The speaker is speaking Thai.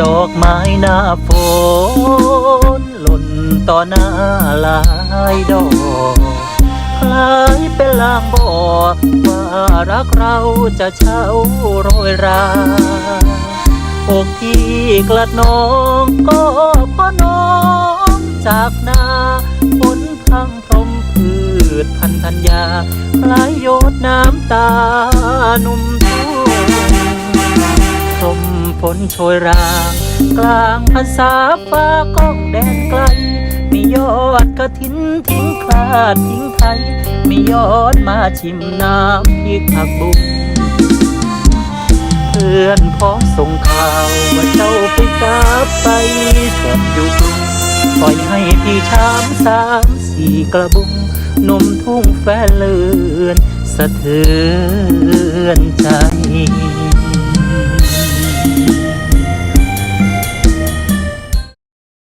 ดอกไม้หน้าฝนหล่นต่อหน้าหลายดอกคล้ายเป็นลางบอกว่ารักเราจะเช่าโรยราอกที่กลัดน้องก็พราะน้องจากนาฝนพังพรมพืชพันธัญญาคล้ายหยดน้ำตาหนุ่ม ฝนโชยราง กลางภาษาฟ้าก้องแดนไกลมียอดกระถินทิ้งคลาดทิ้งไทยมียอดมาชิมน้ำพริกผักบุ้งเพื่อนพ้องส่งข่าวว่าเจ้าไปกลับไปแสบอยู่กรุงปล่อยให้พี่ช้ำสามสี่กระบุงนมทุ่งแฟนเลือน สะเทือน